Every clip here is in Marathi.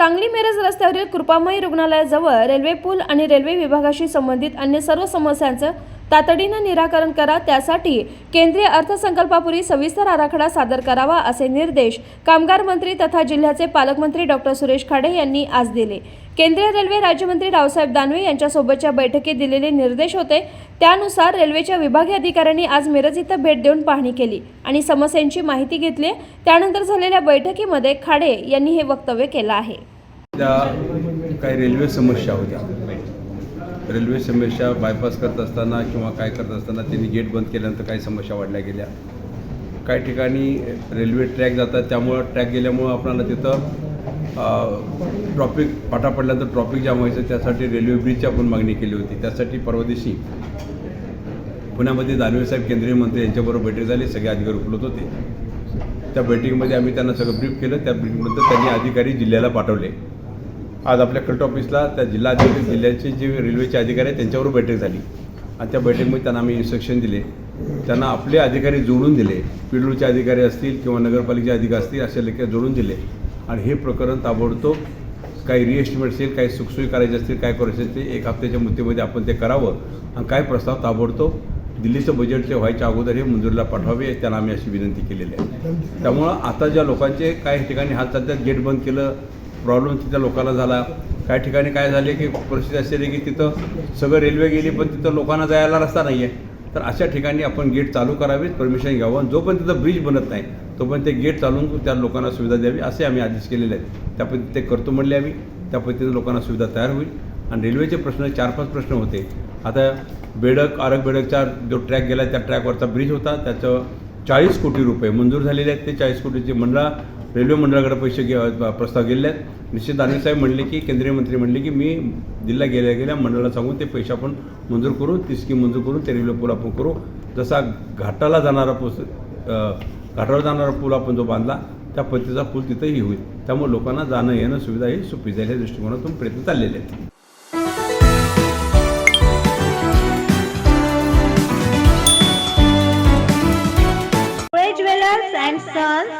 सांगली मिरज रस्त्यावरील कृपामयी रुग्णालयाजवळ रेल्वे पूल आणि रेल्वे विभागाशी संबंधित अन्य सर्व समस्यांचं तातडीनं निराकरण करा त्यासाठी केंद्रीय अर्थसंकल्पापूर्वी सविस्तर आराखडा सादर करावा असे निर्देश कामगार मंत्री तथा जिल्ह्याचे पालकमंत्री डॉक्टर सुरेश खाडे यांनी आज दिले. केंद्रीय रेल्वे राज्यमंत्री रावसाहेब दानवे यांच्यासोबतच्या बैठकीत दिलेले निर्देश होते. त्यानुसार रेल्वेच्या विभागीय अधिकाऱ्यांनी आज मिरज इथं भेट देऊन पाहणी केली आणि समस्यांची माहिती घेतली. त्यानंतर झालेल्या बैठकीमध्ये खाडे यांनी हे वक्तव्य केलं आहे. त्या काही रेल्वे समस्या होत्या. रेल्वे समस्या बायपास करत असताना किंवा काय करत असताना त्यांनी गेट बंद केल्यानंतर काही समस्या वाढल्या गेल्या. काही ठिकाणी रेल्वे ट्रॅक जातात त्यामुळं ट्रॅक गेल्यामुळं आपल्याला तिथं ट्रॉफिक पाटा पडल्यानंतर ट्रॉफिक जाम व्हायचं त्यासाठी रेल्वे ब्रिजची आपण मागणी केली होती. त्यासाठी परवा दिवशी पुण्यामध्ये दानवेसाहेब केंद्रीय मंत्री यांच्याबरोबर बैठक झाली सगळे अधिकारी उपलब्ध होते. त्या बैठकीमध्ये आम्ही त्यांना सगळं ब्रीफ केलं त्या ब्रीफनंतर त्यांनी अधिकारी जिल्ह्याला पाठवले. आज आपल्या कलेक्टर ऑफिसला त्या जिल्हा अधिकारी जिल्ह्याचे जे रेल्वेचे अधिकारी आहेत त्यांच्यावर बैठक झाली. आणि त्या बैठकीमध्ये त्यांना आम्ही इन्स्ट्रक्शन दिले. त्यांना आपले अधिकारी जोडून दिले. पिडलूचे अधिकारी असतील किंवा नगरपालिकेचे अधिकारी असतील अशा लेख्या जोडून दिले. आणि हे प्रकरण ताबडतोब काही रिएस्टिमेट असेल काही सुखसोयी करायचे असतील काय करायचे असतील एक हप्त्याच्या मुद्देमध्ये आपण ते करावं. आणि काय प्रस्ताव ताबडतोब दिल्लीचं बजेट जे व्हायच्या अगोदर हे मंजुरीला पाठवावे त्यांना आम्ही अशी विनंती केलेली आहे. त्यामुळं आता ज्या लोकांचे काही ठिकाणी हात चालतात गेट बंद केलं प्रॉब्लेम तिथल्या लोकांना झाला. काही ठिकाणी काय झाले की परिस्थिती अशी आली की तिथं सगळं रेल्वे गेली पण तिथं लोकांना जायला रस्ता नाही आहे तर अशा ठिकाणी आपण गेट चालू करावेत परमिशन घ्यावं. जोपर्यंत तिथं ब्रिज बनत नाही तोपर्यंत ते गेट चालून त्या लोकांना सुविधा द्यावी असे आम्ही आदेश केलेले आहेत. त्या पद्धती ते करतो म्हणले आम्ही. त्या पद्धतीने लोकांना सुविधा तयार होईल. आणि रेल्वेचे प्रश्न चार पाच प्रश्न होते. आता बेडक आरग बेडकचा जो ट्रॅक गेला त्या ट्रॅकवरचा ब्रिज होता. त्याचं चाळीस कोटी रुपये मंजूर झालेले आहेत. ते चाळीस कोटीचे मंडळा रेल्वे मंडळाकडे पैसे घे प्रस्ताव गेले आहेत. निश्चित दानवे साहेब म्हणले की केंद्रीय मंत्री म्हणले की मी जिल्हा गेल्या गेल्या मंडळाला सांगून ते पैसे आपण मंजूर करू ती स्कीम मंजूर करून ते रेल्वे पूल आपण करू. जसा घाटाला जाणारा पूल घाटाला घाटावर जाणारा पूल आपण जो बांधला त्या पद्धतीचा पूल तिथंही होईल. त्यामुळे लोकांना जाणं येणं सुविधा ही सोपी जाईल या दृष्टिकोनातून प्रयत्न चाललेले आहेत. Jewellers and sons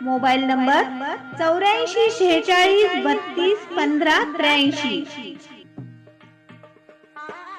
mobile number चौऱ्याऐंशी शेहेचाळीस बत्तीस पंधरा त्र्याऐंशी.